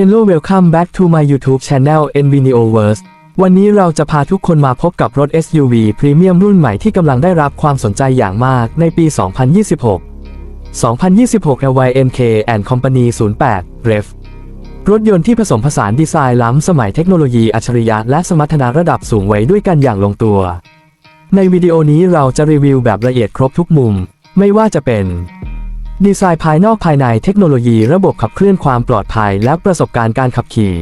Hello welcome back to my YouTube channel Nvineoverse วันนี้เราจะพาทุกคนมาพบกับรถ SUV พรีเมียมรุ่นใหม่ที่กำลังได้รับความสนใจอย่างมากในปี 2026 2026 LYNK and Company 08 Rev รถยนต์ที่ผสมผสานดีไซน์ล้ำสมัยเทคโนโลยีอัจฉริยะและสมรรถนะระดับสูงไว้ด้วยกันอย่างลงตัว ในวิดีโอนี้เราจะรีวิวแบบละเอียดครบทุกมุม ไม่ว่าจะเป็น ดีไซน์ภายนอกภายในเทคโนโลยีระบบขับเคลื่อนความปลอดภัยและประสบการณ์การขับขี่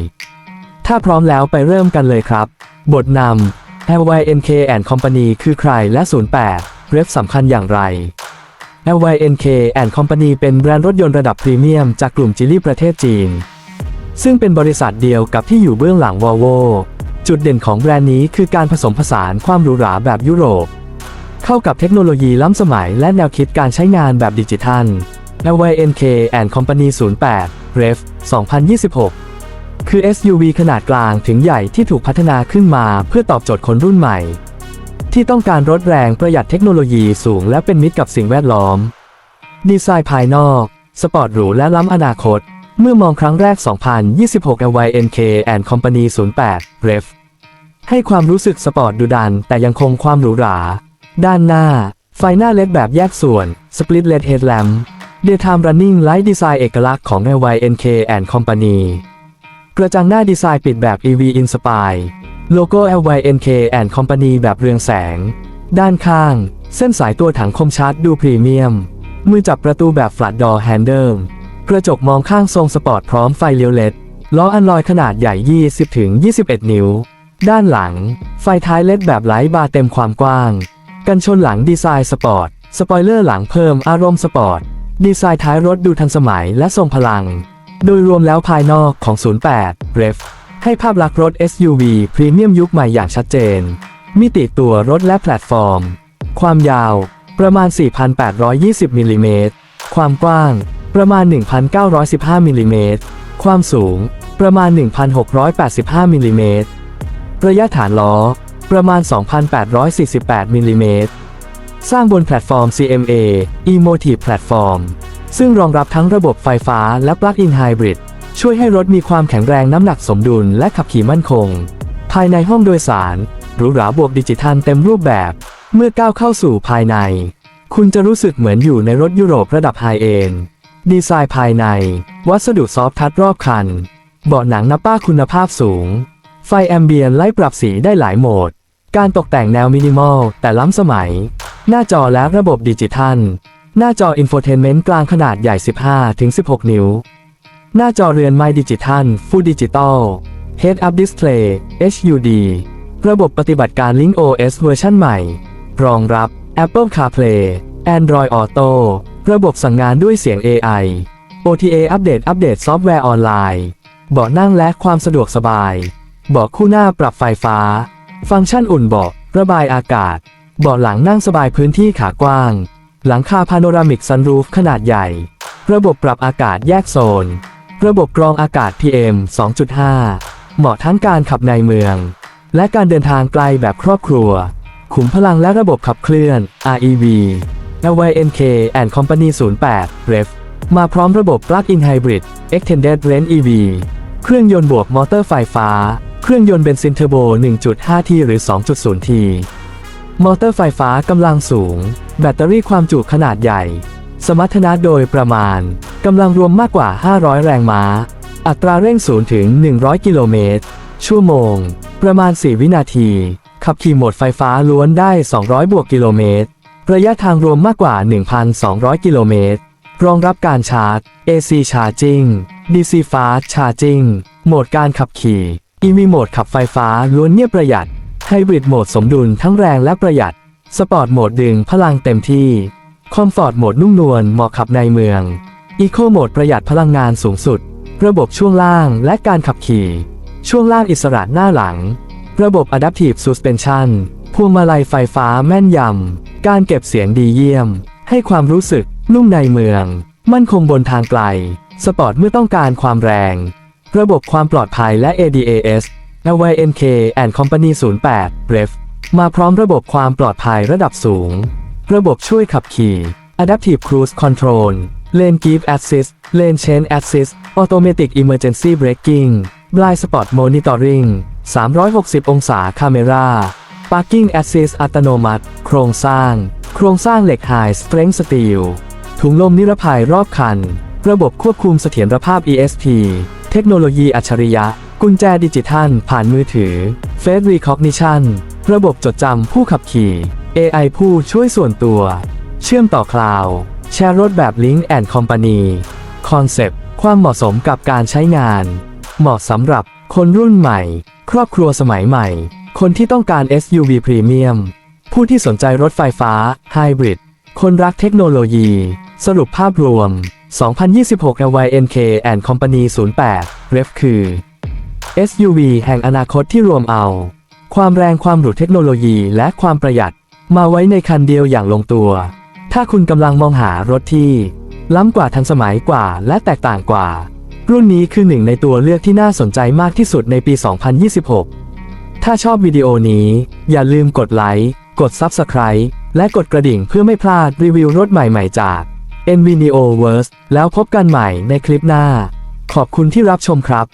ถ้าพร้อมแล้วไปเริ่มกันเลยครับ บทนำ LYNK and Company คือใครและ 08 เรฟสำคัญอย่างไร LYNK and Company เป็นแบรนด์รถยนต์ระดับพรีเมียมจากกลุ่มจิลี่ประเทศจีน ซึ่งเป็นบริษัทเดียวกับที่อยู่เบื้องหลัง Volvo จุดเด่นของแบรนด์นี้คือการผสมผสานความหรูหราแบบยุโรป เข้ากับเทคโนโลยีล้ำสมัยและแนวคิดการใช้งานแบบดิจิทัล LYNK and Company 08 Rev 2026 คือ SUV ขนาดกลางถึงใหญ่ที่ถูกพัฒนาขึ้นมาเพื่อตอบโจทย์คนรุ่นใหม่ ที่ต้องการรถแรงประหยัดเทคโนโลยีสูงและเป็นมิตรกับสิ่งแวดล้อม ดีไซน์ภายนอก สปอร์ตหรูและล้ำอนาคต เมื่อมองครั้งแรก 2026 LYNK and Company 08 Rev ให้ความรู้สึกสปอร์ตดูดันแต่ยังคงความหรูหรา ด้านหน้า ไฟหน้าเล็ดแบบแยกส่วน Split LED Headlamp Daytime Running Light Design เอกลักษณ์ของ LYNK and Company กระจังหน้าดีไซน์ปิดแบบ EV Inspire โลโก้ LYNK and Company แบบเรืองแสง ด้านข้าง เส้นสายตัวถังคมชัดดูพรีเมียม มือจับประตูแบบ Flat Door Handle กระจกมองข้างทรงสปอร์ตพร้อมไฟเลี้ยวเลดล้ออันลอยขนาดใหญ่ 20-21 นิ้ว ด้านหลัง ไฟท้ายเล็ดแบบไลท์บาร์เต็มความกว้าง กันชนหลังดีไซน์สปอร์ต สปอยเลอร์หลังเพิ่มอารมณ์สปอร์ต ดีไซน์ท้ายรถดูทันสมัยและทรงพลัง โดยรวมแล้วภายนอกของ 08 Rev ให้ภาพลักษณ์รถ SUV พรีเมียมยุคใหม่อย่างชัดเจน มิติตัวรถและแพลตฟอร์ม ความยาว ประมาณ 4,820 มิลลิเมตร ความกว้าง ประมาณ 1,915 มิลลิเมตร ความสูง ประมาณ 1,685 มิลลิเมตร ระยะฐานล้อ ประมาณ 2,848มิลลิเมตร สร้างบนแพลตฟอร์ม CMA Emotive Platform ซึ่งรองรับทั้งระบบไฟฟ้าและ Plug-in Hybrid ช่วยให้รถมีความแข็งแรงน้ำหนักสมดุลและขับขี่มั่นคง ภายในห้องโดยสารหรูหราบวกดิจิทัลเต็มรูปแบบ เมื่อก้าวเข้าสู่ภายใน คุณจะรู้สึกเหมือนอยู่ในรถยุโรประดับไฮเอนด์ดีไซน์ภายใน วัสดุซอฟท์ทัชรอบคัน เบาะหนังนับป้าคุณภาพสูง ไฟแอมเบียนไล่ปรับสีได้หลายโหมด การตกแต่งแนวมินิมอลแต่ล้ำสมัย หน้าจอและระบบดิจิทัล หน้าจออินโฟเทนเมนต์กลางขนาดใหญ่ 15-16 นิ้ว หน้าจอเรือนไม้ดิจิทัล Full Digital Head Up Display HUD ระบบปฏิบัติการ Link OS เวอร์ชันใหม่ รองรับ Apple CarPlay Android Auto ระบบสั่งงานด้วยเสียง AI OTA อัปเดตอัปเดตซอฟต์แวร์ออนไลน์ เบาะนั่งและความสะดวกสบาย เบาะคู่หน้าปรับไฟฟ้า ฟังก์ชันอุ่นเบาะระบายอากาศ เบาะหลังนั่งสบายพื้นที่ขากว้าง หลังคาพาโนรามิกซันรูฟขนาดใหญ่ ระบบปรับอากาศแยกโซน ระบบกรองอากาศ PM 2.5 เหมาะทั้งการขับในเมือง และการเดินทางไกลแบบครอบครัว ขุมพลังและระบบขับเคลื่อน REV LYNK and Company 08 Rev มาพร้อมระบบ Plug-in Hybrid Extended Range EV เครื่องยนต์บวกมอเตอร์ไฟฟ้า เครื่องยนต์เบนซินเทอร์โบ 1.5T หรือ 2.0T มอเตอร์ไฟฟ้ากำลังสูง แบตเตอรี่ความจุขนาดใหญ่ สมรรถนะโดยประมาณ กำลังรวมมากกว่า 500 แรงม้า อัตราเร่ง0ถึง 100 กิโลเมตร ชั่วโมง ประมาณ 4 วินาที ขับขี่โหมดไฟฟ้าล้วนได้ 200 บวกกิโลเมตร ระยะทางรวมมากกว่า 1,200 กิโลเมตร รองรับการชาร์จ AC Charging DC Fast Charging โหมดการขับขี่ EV โหมดขับไฟฟ้าล้วนเงียบประหยัดไฮบริดโหมดสมดุลทั้งแรงและประหยัด สปอร์ตโหมดดึงพลังเต็มที่ คอมฟอร์ตโหมดนุ่มนวลเหมาะขับในเมือง อีโคโหมดประหยัดพลังงานสูงสุด ระบบช่วงล่างและการขับขี่ ช่วงล่างอิสระหน้าหลัง ระบบ Adaptive Suspension พวงมาลัยไฟฟ้าแม่นยำ การเก็บเสียงดีเยี่ยม ให้ความรู้สึกนุ่มในเมือง มั่นคงบนทางไกล สปอร์ตเมื่อต้องการความแรง ระบบความปลอดภัยและ ADAS LYNK and Company 08 Rev มาพร้อมระบบความปลอดภัยระดับสูง ระบบช่วยขับขี่ Adaptive Cruise Control Lane Keep Assist Lane Change Assist Automatic Emergency Braking Blind Spot Monitoring 360 องศา Camera Parking Assist อัตโนมัติ โครงสร้าง โครงสร้างเหล็ก High Strength Steel ถุงลมนิรภัยรอบคัน ระบบควบคุมเสถียรภาพ ESP เทคโนโลยีอัจฉริยะ กุญแจดิจิทัล ผ่านมือถือ Face Recognition ระบบจดจำผู้ขับขี่ AI ผู้ช่วยส่วนตัว เชื่อมต่อคลาวด์แชร์รถแบบ Link and Company คอนเซปต์ความเหมาะสมกับการใช้งาน เหมาะสำหรับคนรุ่นใหม่ ครอบครัวสมัยใหม่ คนที่ต้องการ SUV พรีเมียมผู้ที่สนใจรถไฟฟ้าไฮบริดคนรักเทคโนโลยี สรุปภาพรวม 2026 LYNK and Company 08 Ref คือ SUV แห่งอนาคตที่รวมเอา ความแรงความหรูเทคโนโลยีและความประหยัด มาไว้ในคันเดียวอย่างลงตัว ถ้าคุณกำลังมองหารถที่ ล้ำกว่าทันสมัยกว่าและแตกต่างกว่า รุ่นนี้คือหนึ่งในตัวเลือกที่น่าสนใจมากที่สุดในปี 2026 ถ้าชอบวิดีโอนี้ อย่าลืมกดไลค์ กด Subscribe และกดกระดิ่งเพื่อไม่พลาดรีวิวรถใหม่ๆจาก NVIDIA Verse แล้วพบกันใหม่ในคลิปหน้า ขอบคุณที่รับชมครับ